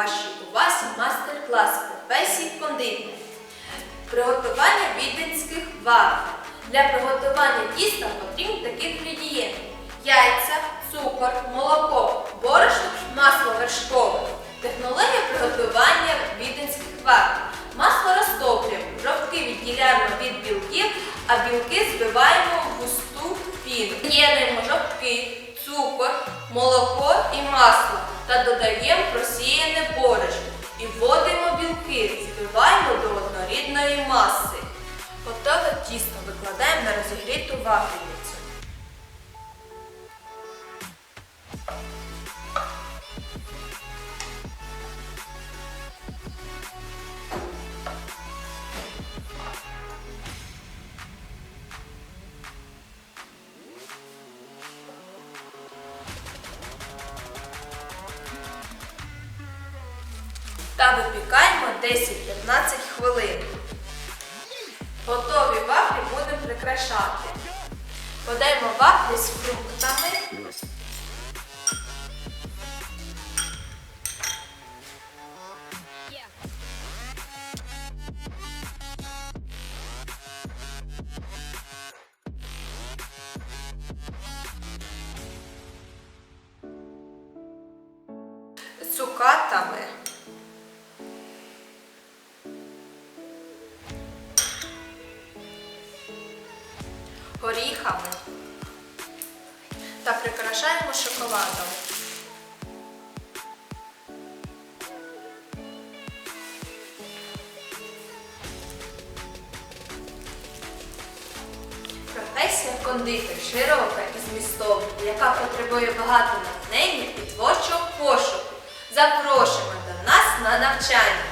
вашій увазі мастер-клас професії кондитер. Приготування віденських вафель. Для приготування тіста потрібні такі інгредієнти. Яйця, цукор, молоко, борошно, масло вершкове. Технологія приготування віденських вафель. Масло розтоплюємо, жовтки відділяємо від білків, а білки збиваємо в густу піну. З'єднуємо жовтки, цукор, молоко і масло та додаємо просіяне борошно і вводимо білки, збиваємо до однорідної маси. Готове тісто викладаємо на розігріту вафельницю. Та випікаємо 10-15 хвилин. Готові вафлі будемо прикрашати. Подаємо вафлі з фруктами. Цукатами. Горіхами та прикрашаємо шоколадом. Професія кондитер широка і змістовна, яка потребує багато натхнення і творчого пошуку. Запрошуємо до нас на навчання.